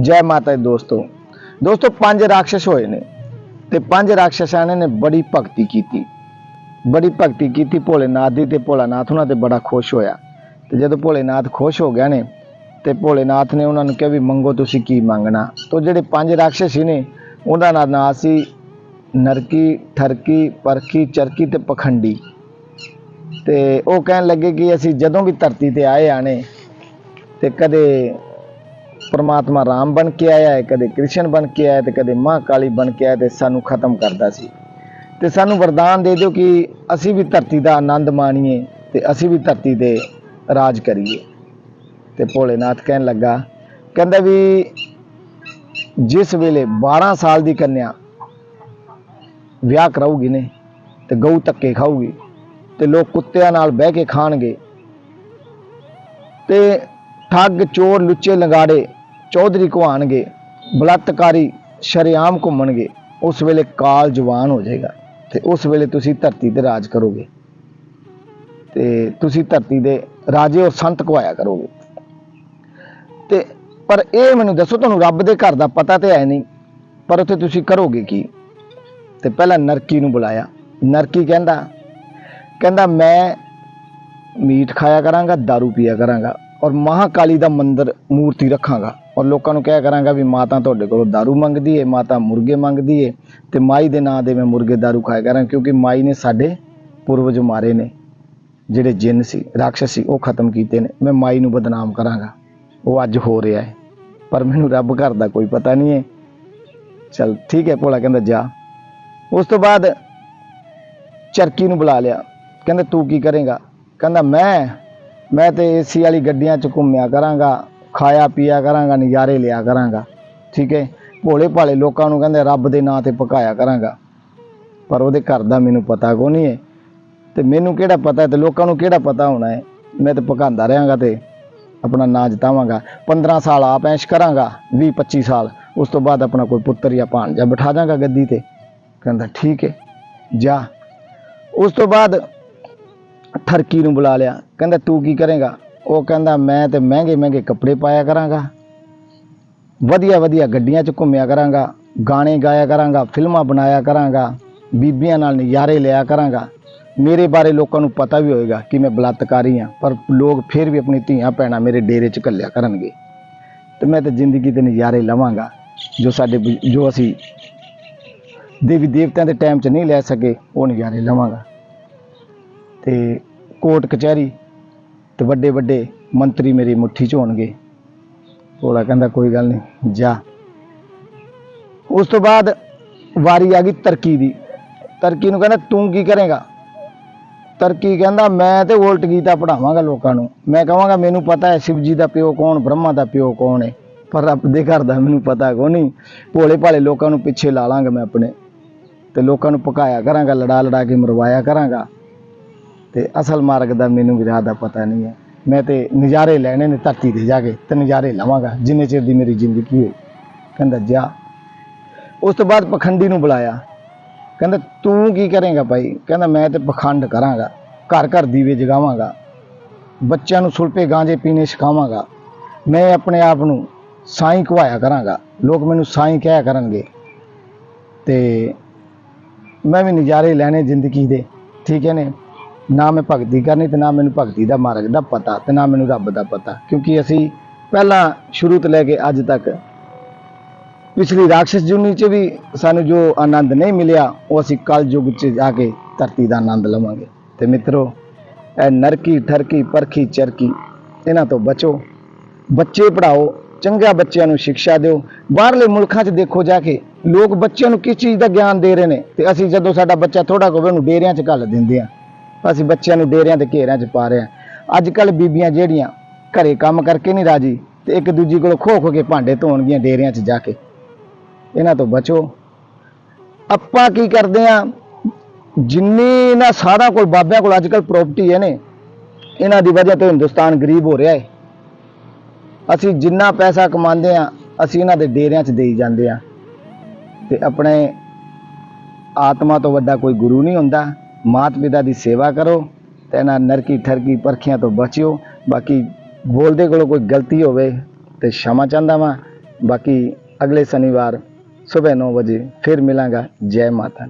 ਜੈ ਮਾਤਾ ਦੀ ਦੋਸਤੋ। ਦੋਸਤੋ, ਪੰਜ ਰਾਖਸ਼ ਹੋਏ ਨੇ ਤੇ ਪੰਜ ਰਾਖਸ਼ਾਂ ਨੇ ਬੜੀ ਭਗਤੀ ਕੀਤੀ। ਬੜੀ ਭਗਤੀ ਕੀਤੀ। ਭੋਲੇਨਾਥ ਦੀ ਤੇ ਭੋਲਾਨਾਥ ਉਹਨਾਂ ਤੇ ਬੜਾ ਖੁਸ਼ ਹੋਇਆ। ਤੇ ਜਦੋਂ ਭੋਲੇਨਾਥ ਖੁਸ਼ ਹੋ ਗਿਆ ਨੇ ਤੇ ਭੋਲੇਨਾਥ ਨੇ ਉਹਨਾਂ ਨੂੰ ਕਿਹਾ ਵੀ ਮੰਗੋ ਤੁਸੀਂ ਕੀ ਮੰਗਣਾ? ਤੋ ਜਿਹੜੇ ਪੰਜ ਰਾਖਸ਼ ਸੀ ਨੇ, ਉਹਨਾਂ ਦਾ ਨਾਂ ਸੀ ਨਰਕੀ, ਠਰਕੀ, ਪਰਖੀ, ਚਰਕੀ ਤੇ ਪਖੰਡੀ। ਤੇ ਉਹ ਕਹਿਣ ਲੱਗੇ ਕਿ ਅਸੀਂ ਜਦੋਂ ਵੀ ਧਰਤੀ ਤੇ ਆਏ ਆਣੇ ਤੇ ਕਦੇ ਪਰਮਾਤਮਾ ਰਾਮ ਬਣ ਕੇ ਆਇਆ ਹੈ, ਕਦੇ ਕ੍ਰਿਸ਼ਨ ਬਣ ਕੇ ਆਇਆ ਤੇ ਕਦੇ ਮਾਂ ਕਾਲੀ ਬਣ ਕੇ ਆਇਆ ਤੇ ਸਾਨੂੰ ਖਤਮ ਕਰਦਾ ਸੀ। ਤੇ ਸਾਨੂੰ ਵਰਦਾਨ ਦੇ ਦਿਓ ਕਿ ਅਸੀਂ ਵੀ ਧਰਤੀ ਦਾ ਆਨੰਦ ਮਾਣੀਏ ਤੇ ਅਸੀਂ ਵੀ ਧਰਤੀ ਤੇ ਰਾਜ ਕਰੀਏ। ਤੇ ਭੋਲੇਨਾਥ ਕਹਿਣ ਲੱਗਾ, ਕਹਿੰਦਾ ਵੀ ਜਿਸ ਵੇਲੇ 12 ਸਾਲ ਦੀ ਕੰਨਿਆ ਵਿਆਹ ਕਰਾਊਗੀ ਨੇ ਤੇ ਗਊ ਧੱਕੇ ਖਾਊਗੀ ਤੇ ਲੋਕ ਕੁੱਤਿਆਂ ਨਾਲ ਬਹਿ ਕੇ ਖਾਣਗੇ ਤੇ ਠੱਗ, ਚੋਰ, ਲੁੱਚੇ, ਲੰਗਾੜੇ ਚੌਧਰੀ ਘਵਾਣਗੇ ਬਲਾਤਕਾਰੀ ਸ਼ਰੇਆਮ ਘੁੰਮਣਗੇ, ਉਸ ਵੇਲੇ ਕਾਲ ਜਵਾਨ ਹੋ ਜਾਏਗਾ ਤੇ ਉਸ ਵੇਲੇ ਤੁਸੀਂ ਧਰਤੀ ਤੇ ਰਾਜ ਕਰੋਗੇ। ਤੇ ਤੁਸੀਂ ਧਰਤੀ ਦੇ ਰਾਜੇ ਔਰ ਸੰਤ ਕਹਾਇਆ ਕਰੋਗੇ। ਤੇ ਪਰ ਇਹ ਮੈਨੂੰ ਦੱਸੋ, ਤੁਹਾਨੂੰ ਰੱਬ ਦੇ ਘਰ ਦਾ ਪਤਾ ਤੇ ਹੈ ਨਹੀਂ, ਪਰ ਉੱਥੇ ਤੁਸੀਂ ਕਰੋਗੇ ਕੀ? ਤੇ ਪਹਿਲਾਂ ਨਰਕੀ ਨੂੰ ਬੁਲਾਇਆ। ਨਰਕੀ ਕਹਿੰਦਾ ਕਹਿੰਦਾ, ਮੈਂ ਮੀਟ ਖਾਇਆ ਕਰਾਂਗਾ दारू ਪੀਆ ਕਰਾਂਗਾ ਔਰ ਮਹਾਕਾਲੀ ਦਾ ਮੰਦਿਰ ਮੂਰਤੀ ਰੱਖਾਂਗਾ। ਔਰ ਲੋਕਾਂ ਨੂੰ ਕਹਿਆ ਕਰਾਂਗਾ ਵੀ ਮਾਤਾ ਤੁਹਾਡੇ ਕੋਲੋਂ दारू ਮੰਗਦੀ ਏ ਮਾਤਾ ਮੁਰਗੇ ਮੰਗਦੀ ਏ ਤੇ ਮਾਈ ਦੇ ਨਾਂ ਦੇ ਮੈਂ ਮੁਰਗੇ दारू ਖਾਇਆ ਕਰਾਂ ਕਿਉਂਕਿ ਮਾਈ ਨੇ ਸਾਡੇ ਪੂਰਵਜ ਮਾਰੇ ਨੇ ਜਿਹੜੇ ਜਿੰਨ ਸੀ ਰਾਖਸ਼ ਸੀ ਉਹ ਖਤਮ ਕੀਤੇ ਨੇ ਮੈਂ ਮਾਈ ਨੂੰ ਬਦਨਾਮ ਕਰਾਂਗਾ ਉਹ ਅੱਜ ਹੋ ਰਿਹਾ ਹੈ ਪਰ ਮੈਨੂੰ ਰੱਬ ਘਰ ਦਾ ਕੋਈ ਪਤਾ ਨਹੀਂ ਹੈ ਚਲ ਠੀਕ ਹੈ ਭੋਲਾ ਕਹਿੰਦਾ ਜਾ ਉਸ ਤੋਂ ਬਾਅਦ ਚਰਕੀ ਨੂੰ ਬੁਲਾ ਲਿਆ ਕਹਿੰਦਾ ਤੂੰ ਕੀ ਕਰੇਗਾ ਕਹਿੰਦਾ ਮੈਂ ਮੈਂ ਤੇ ਏਸੀ ਵਾਲੀ ਗੱਡੀਆਂ 'ਚ ਘੁੰਮਿਆ ਕਰਾਂਗਾ ਖਾਇਆ ਪੀਆ ਕਰਾਂਗਾ, ਨਜ਼ਾਰੇ ਲਿਆ ਕਰਾਂਗਾ, ਠੀਕ ਹੈ? ਭੋਲੇ ਭਾਲੇ ਲੋਕਾਂ ਨੂੰ ਕਹਿੰਦੇ ਰੱਬ ਦੇ ਨਾਂ ਤੇ ਪਕਾਇਆ ਕਰਾਂਗਾ। ਪਰ ਉਹਦੇ ਘਰ ਦਾ ਮੈਨੂੰ ਪਤਾ ਕੋ ਨਹੀਂ ਹੈ? ਤੇ ਮੈਨੂੰ ਕਿਹੜਾ ਪਤਾ ਹੈ ਤੇ ਲੋਕਾਂ ਨੂੰ ਕਿਹੜਾ ਪਤਾ ਹੋਣਾ ਹੈ? ਮੈਂ ਤੇ ਪਕਾਉਂਦਾ ਰਹਾਂਗਾ ਤੇ ਆਪਣਾ ਨਾਂ ਜਿਤਾਵਾਂਗਾ। 15 ਸਾਲ ਆਪ ਐਸ਼ ਕਰਾਂਗਾ 20 25 ਸਾਲ, ਉਸ ਤੋਂ ਬਾਅਦ ਆਪਣਾ ਕੋਈ ਪੁੱਤਰ ਜਾਂ ਭਾਣਜਾ ਬਿਠਾ ਦਾਂਗਾ ਗੱਦੀ ਤੇ। ਕਹਿੰਦਾ, ਠੀਕ ਹੈ, ਜਾ। ਉਸ ਤੋਂ ਬਾਅਦ ਠਰਕੀ ਨੂੰ ਬੁਲਾ ਲਿਆ। ਕਹਿੰਦਾ, ਤੂੰ ਕੀ ਕਰੇਗਾ? ਉਹ ਕਹਿੰਦਾ, ਮੈਂ ਤੇ ਮਹਿੰਗੇ ਮਹਿੰਗੇ ਕੱਪੜੇ ਪਾਇਆ ਕਰਾਂਗਾ। ਵਧੀਆ ਵਧੀਆ ਗੱਡੀਆਂ 'ਚ ਘੁੰਮਿਆ ਕਰਾਂਗਾ, ਗਾਣੇ ਗਾਇਆ ਕਰਾਂਗਾ, ਫਿਲਮਾਂ ਬਣਾਇਆ ਕਰਾਂਗਾ, ਬੀਬੀਆਂ ਨਾਲ ਨਜ਼ਾਰੇ ਲਿਆ ਕਰਾਂਗਾ। ਮੇਰੇ ਬਾਰੇ ਲੋਕਾਂ ਨੂੰ ਪਤਾ ਵੀ ਹੋਏਗਾ ਕਿ ਮੈਂ ਬਲਾਤਕਾਰੀ ਹਾਂ, ਪਰ ਲੋਕ ਫਿਰ ਵੀ ਆਪਣੀ ਧੀਆਂ ਭੈਣਾਂ ਮੇਰੇ ਡੇਰੇ 'ਚ ਘੱਲਿਆ ਕਰਨਗੇ। ਤੇ ਮੈਂ ਤਾਂ ਜ਼ਿੰਦਗੀ ਦੇ ਨਜ਼ਾਰੇ ਲਵਾਂਗਾ, ਜੋ ਸਾਡੇ ਜੋ ਅਸੀਂ ਦੇਵੀ ਦੇਵਤਿਆਂ ਦੇ ਟਾਈਮ 'ਚ ਨਹੀਂ ਲੈ ਸਕੇ, ਉਹ ਨਜ਼ਾਰੇ ਲਵਾਂਗਾ। ਤੇ ਕੋਰਟ ਕਚਹਿਰੀ ਤੇ ਵੱਡੇ ਵੱਡੇ ਮੰਤਰੀ ਮੇਰੀ ਮੁੱਠੀ 'ਚ ਹੋਣਗੇ। ਭੋਲਾ ਕਹਿੰਦਾ, ਕੋਈ ਗੱਲ ਨਹੀਂ, ਜਾ। ਉਸ ਤੋਂ ਬਾਅਦ ਵਾਰੀ ਆ ਗਈ ਤਰਕੀ ਦੀ। ਤਰਕੀ ਨੂੰ ਕਹਿੰਦਾ, ਤੂੰ ਕੀ ਕਰੇਗਾ? ਤਰਕੀ ਕਹਿੰਦਾ, ਮੈਂ ਤੇ ਉਲਟ ਗੀਤਾ ਪੜਾਵਾਂਗਾ ਲੋਕਾਂ ਨੂੰ। ਮੈਂ ਕਹਾਂਗਾ, ਮੈਨੂੰ ਪਤਾ ਹੈ ਸ਼ਿਵਜੀ ਦਾ ਪਿਓ ਕੌਣ, ਬ੍ਰਹਮਾ ਦਾ ਪਿਓ ਕੌਣ ਹੈ ਪਰ ਰੱਬ ਦੇ ਘਰ ਦਾ ਮੈਨੂੰ ਪਤਾ ਕੋ ਨਹੀਂ। ਭੋਲੇ ਭਾਲੇ ਲੋਕਾਂ ਨੂੰ ਪਿੱਛੇ ਲਾ ਲਾਂਗਾ ਮੈਂ ਆਪਣੇ ਤੇ ਲੋਕਾਂ ਨੂੰ ਪਕਾਇਆ ਕਰਾਂਗਾ ਲੜਾ ਲੜਾ ਕੇ ਮਰਵਾਇਆ ਕਰਾਂਗਾ। ਤੇ ਅਸਲ ਮਾਰਗ ਦਾ ਮੈਨੂੰ ਵਿਰਾਹ ਦਾ ਪਤਾ ਨਹੀਂ ਹੈ। ਮੈਂ ਤੇ ਨਜ਼ਾਰੇ ਲੈਣੇ ਨੇ ਧਰਤੀ ਤੇ ਜਾ ਕੇ ਤੇ ਨਜ਼ਾਰੇ ਲਵਾਂਗਾ, ਜਿੰਨੇ ਚਿਰ ਦੀ ਮੇਰੀ ਜ਼ਿੰਦਗੀ ਹੋਈ। ਕਹਿੰਦਾ, ਜਾ। ਉਸ ਤੋਂ ਬਾਅਦ ਪਖੰਡੀ ਨੂੰ ਬੁਲਾਇਆ। ਕਹਿੰਦਾ, ਤੂੰ ਕੀ ਕਰੇਗਾ ਭਾਈ? ਕਹਿੰਦਾ, ਮੈਂ ਤੇ ਪਖੰਡ ਕਰਾਂਗਾ, ਘਰ ਘਰ ਦੀਵੇ ਜਗਾਵਾਂਗਾ, ਬੱਚਿਆਂ ਨੂੰ ਸੁਲਪੇ ਗਾਂਜੇ ਪੀਣੇ ਸਿਖਾਵਾਂਗਾ, ਮੈਂ ਆਪਣੇ ਆਪ ਨੂੰ ਸਾਈਂ ਕਹਾਇਆ ਕਰਾਂਗਾ, ਲੋਕ ਮੈਨੂੰ ਸਾਈਂ ਕਹਿਆ ਕਰਨਗੇ ਤੇ ਮੈਂ ਵੀ ਨਜ਼ਾਰੇ ਲੈਣੇ ਜ਼ਿੰਦਗੀ ਦੇ, ਠੀਕ ਹੈ ਨੇ? ਨਾ ਮੈਂ ਭਗਤੀ ਕਰਨੀ ਤੇ ਨਾ ਮੈਨੂੰ ਭਗਤੀ ਦਾ ਮਾਰਗ ਦਾ ਪਤਾ ਤੇ ਨਾ ਮੈਨੂੰ ਰੱਬ ਦਾ ਪਤਾ। ਕਿਉਂਕਿ ਅਸੀਂ ਪਹਿਲਾਂ ਸ਼ੁਰੂ ਤੋਂ ਲੈ ਕੇ ਅੱਜ ਤੱਕ ਪਿਛਲੀ ਰਾਖਸ਼ ਜੁਨੀ ਚ ਵੀ ਸਾਨੂੰ ਜੋ ਆਨੰਦ ਨਹੀਂ ਮਿਲਿਆ, ਉਹ ਅਸੀਂ ਕਲ ਯੁੱਗ ਚ ਜਾ ਕੇ ਧਰਤੀ ਦਾ ਆਨੰਦ ਲਵਾਂਗੇ। ਤੇ ਮਿੱਤਰੋ, ਇਹ ਨਰਕੀ, ਠਰਕੀ, ਪਰਖੀ, ਚਰਕੀ, ਇਹਨਾਂ ਤੋਂ ਬਚੋ। ਬੱਚੇ ਪੜਾਓ ਚੰਗਾ ਬੱਚਿਆਂ ਨੂੰ ਸਿੱਖਿਆ ਦਿਓ। ਬਾਹਰਲੇ ਮੁਲਕਾਂ 'ਚ ਦੇਖੋ ਜਾ ਕੇ, ਲੋਕ ਬੱਚਿਆਂ ਨੂੰ ਕਿਸ ਚੀਜ਼ ਦਾ ਗਿਆਨ ਦੇ ਰਹੇ ਨੇ? ਤੇ ਅਸੀਂ ਜਦੋਂ ਸਾਡਾ ਬੱਚਾ ਥੋੜਾ ਹੋਵੇ ਉਹਨੂੰ ਡੇਰਿਆਂ 'ਚ ਘੱਲ ਦਿੰਦੇ ਆ ਅਸੀਂ ਬੱਚਿਆਂ ਨੂੰ ਡੇਰਿਆਂ ਤੇ ਘੇਰਿਆਂ 'ਚ ਪਾ ਰਹੇ ਹਾਂ। ਅੱਜ ਕੱਲ ਬੀਬੀਆਂ ਜਿਹੜੀਆਂ ਘਰੇ ਕੰਮ ਕਰਕੇ ਨਹੀਂ ਰਾਜੀ ਤੇ ਇੱਕ ਦੂਜੀ ਕੋਲੋਂ ਖੋ ਖੋ ਕੇ ਭਾਂਡੇ ਧੋਣਗੀਆਂ ਡੇਰਿਆਂ 'ਚ ਜਾ ਕੇ। ਇਹਨਾਂ ਤੋਂ ਬਚੋ। ਆਪਾਂ ਕੀ ਕਰਦੇ ਆ ਜਿੰਨੀ ਇਹਨਾਂ ਸਾਰਾ ਕੋਲ, ਬਾਬਿਆਂ ਕੋਲ ਅੱਜ ਕੱਲ ਪ੍ਰਾਪਰਟੀ ਹੈ ਨੇ, ਇਹਨਾਂ ਦੀ ਵਜ੍ਹਾ ਤੋਂ ਹਿੰਦੁਸਤਾਨ ਗਰੀਬ ਹੋ ਰਿਹਾ ਹੈ। ਅਸੀਂ ਜਿੰਨਾ ਪੈਸਾ ਕਮਾਉਂਦੇ ਆ ਅਸੀਂ ਇਹਨਾਂ ਦੇ ਡੇਰਿਆਂ 'ਚ ਦੇਈ ਜਾਂਦੇ ਆ ਤੇ ਆਪਣੇ ਆਤਮਾ ਤੋਂ ਵੱਡਾ ਕੋਈ ਗੁਰੂ ਨਹੀਂ ਹੁੰਦਾ। ਮਾਤ ਪਿਤਾ ਦੀ ਸੇਵਾ ਕਰੋ ਤੇ ਇਹਨਾਂ ਨਰਕੀ ਠਰਕੀ ਪਰਖੀਆਂ ਤੋਂ ਬਚਿਓ। ਬਾਕੀ ਬੋਲਦੇ ਕੋਲੋਂ ਕੋਈ ਗਲਤੀ ਹੋਵੇ ਤੇ ਸ਼ਮਾ ਚਾਹੁੰਦਾ ਵਾਂ। ਬਾਕੀ ਅਗਲੇ ਸ਼ਨੀਵਾਰ ਸਵੇਰ 9 ਵਜੇ ਫਿਰ ਮਿਲਾਂਗਾ। ਜੈ ਮਾਤਾ